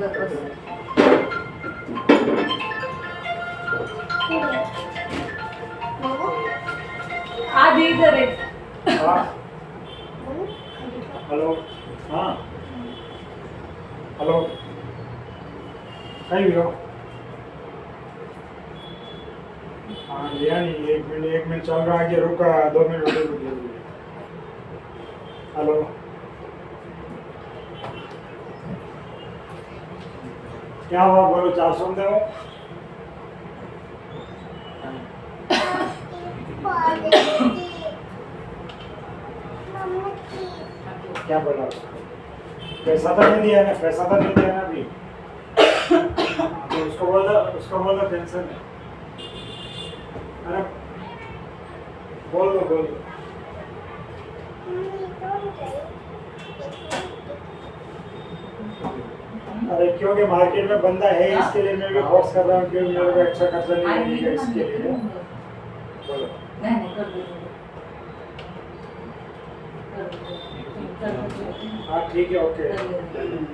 आधी इधर हाँ. हेलो. हाँ. हेलो. कहीं भी हो हाँ लिया नहीं एक मिनट एक मिनट. चल रहा है कि रुका. दो मिनट रुको रुको रुको। हेलो. क्या हुआ? बोलो, चार सौ दो क्या बोला? पैसा तो नहीं दिया ना, पैसा तो नहीं दिया ना अभी। तो उसको बोला उसको बोला टेंशन है अरे, बोल दो बोल दो। अरे क्योंकि मार्केट में बंदा है इसके लिए मैं भी फोर्स कर रहा हूँ कि मेरे को एक्स्ट्रा खर्चा नहीं मिलेगा इसके लिए। बोलो. हाँ ठीक है ओके नाही।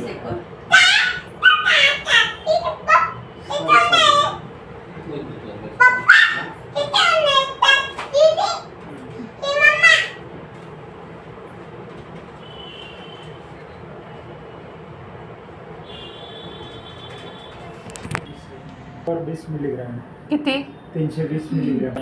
सेकंड और बीस मिलीग्राम किती? तीनशे वीस मिलीग्राम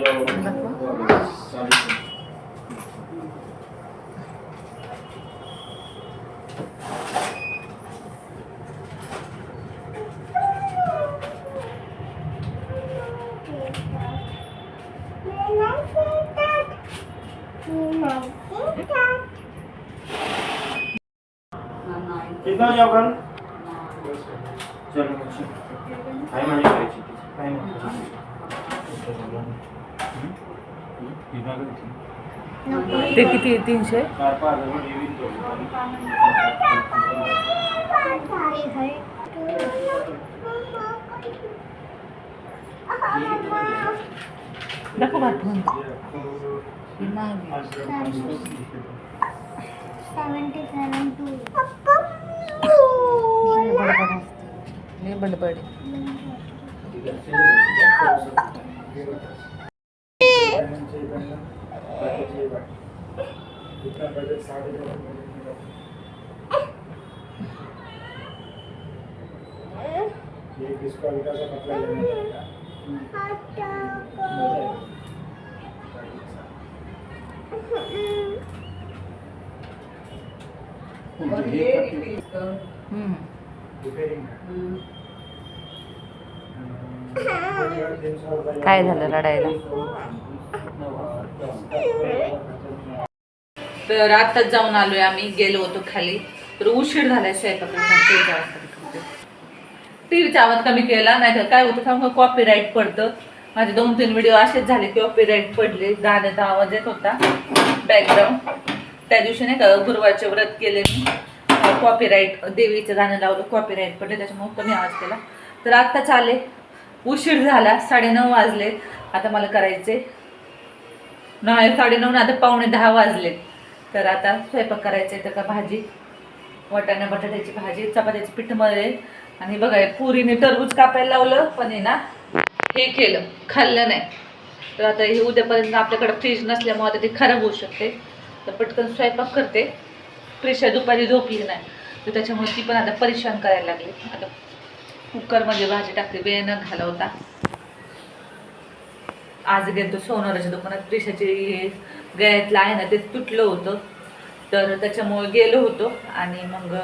कितना जाओ कल चलो। काय माझी करायची काय ते किती? तीनशे? चार पाच. दाखव पाठवून सेवन्टी सेवन टू असते. लय बडबड आहे. कितना बजट साढ़े दो ये किसको हल्का सा पतला लेना पड़ेगा हम्म. रिपेयरिंग काय झालं रडायला? तर आताच जाऊन आलोय आम्ही गेलो होतो खाली. तर उशीर झालाय स्वयंपाकाचा टीव्हीचा आवाज कमी केला नाही तर काय होतं सांग कॉपी राईट पडतं. माझे दोन तीन व्हिडिओ असेच झाले कॉपी राईट पडले. गाण्याचा आवाज येत होता बॅकग्राऊंड त्या दिवशी नाही का गुरुवारचे व्रत केले मी. कॉपी राईट देवीचं गाणं लावलं कॉपी राईट पडले त्याच्यामुळे कमी आवाज केला. तर आत्ताच आले. उशीर झाला साडेनऊ वाजले. आता मला करायचे नाही साडेनऊ ना आता पावणे दहा वाजले. तर आता स्वयंपाक करायचे तर का भाजी वाटाणा बटाट्याची भाजी चपात्याची पीठ मळेल. आणि बघा पुरीने टरबूज कापायला लावलं पण आहे ना हे केलं खाल्लं नाही. तर आता हे उद्यापर्यंत आपल्याकडे फ्रीज नसल्यामुळे आता ते खराब होऊ शकते. तर पटकन स्वयंपाक करते. प्रेशर दुपारी झोपली नाही. तर त्याच्यामुळे ती पण आता परेशान करायला लागली. आता कुकरमध्ये भाजी टाकली वेळ न घालवता. आज गेलो सोनाराच्या दुकानात प्रेशाचे हे गळ्यातलं आहे ना ते तुटलं होतं. तर त्याच्यामुळे गेलो होतो आणि मग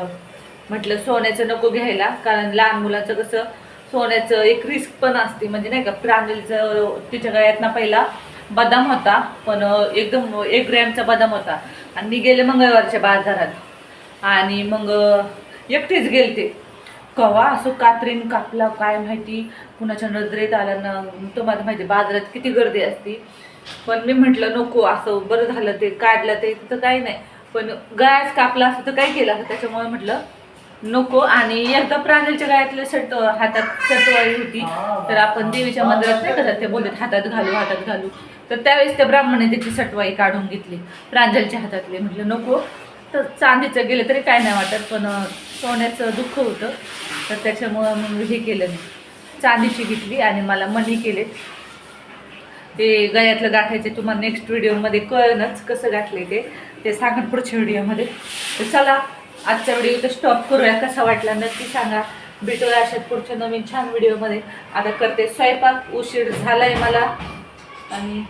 म्हटलं सोन्याचं नको घ्यायला कारण लहान मुलाचं कसं सोन्याचं एक रिस्क पण असते. म्हणजे नाही का प्रांजलीचं तिच्या गळ्यात ना पहिला बदाम होता पण एकदम एक ग्रॅमचा बदाम होता. आणि मी गेले मंगळवारच्या बाजारात. आणि मग एकटीच एकटेच गेलते. कवा असं कात्रीन कापला काय माहिती? कुणाच्या नजरेत आला ना तुम्हाला माहिती बाजारात किती गर्दी असती. पण मी म्हटलं नको असं बरं झालं ते काढलं ते तिथं काही नाही. पण गायच कापला असं तर काय केलं असं त्याच्यामुळे म्हटलं नको. आणि एकदा प्राण्यांच्या गायातलं सट हातात सटवाई होती तर आपण देवीच्या मंदिरात नाही करत ते बोलत हातात घालू हातात घालू. तर त्यावेळेस त्या ब्राह्मणाने त्याची सटवाई काढून घेतली प्रांजलच्या हातातली. म्हटलं नको. तर चांदीचं गेलं तरी काय नाही वाटत पण सोन्याचं दुःख होतं. तर त्याच्यामुळं मग हे केलं. मी चांदीची घेतली आणि मला मनी केले. ते गळ्यातलं गाठायचे तुम्हाला नेक्स्ट व्हिडिओमध्ये कळणच कसं गाठले ते. ते सांगा पुढच्या व्हिडिओमध्ये तर चला आजचा व्हिडिओ तर स्टॉप करूया. कसा वाटला नक्की सांगा. भेटूया अशात पुढच्या नवीन छान व्हिडिओमध्ये आता करते स्वयंपाक उशीर झाला आहे मला. आणि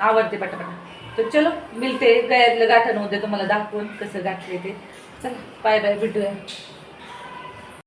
आवडते पटापटा. तर चलो मिळते गळ्यातलं गाठण होते तुम्हाला दाखवून कसं गाठले ते. चला बाय बाय भेटूया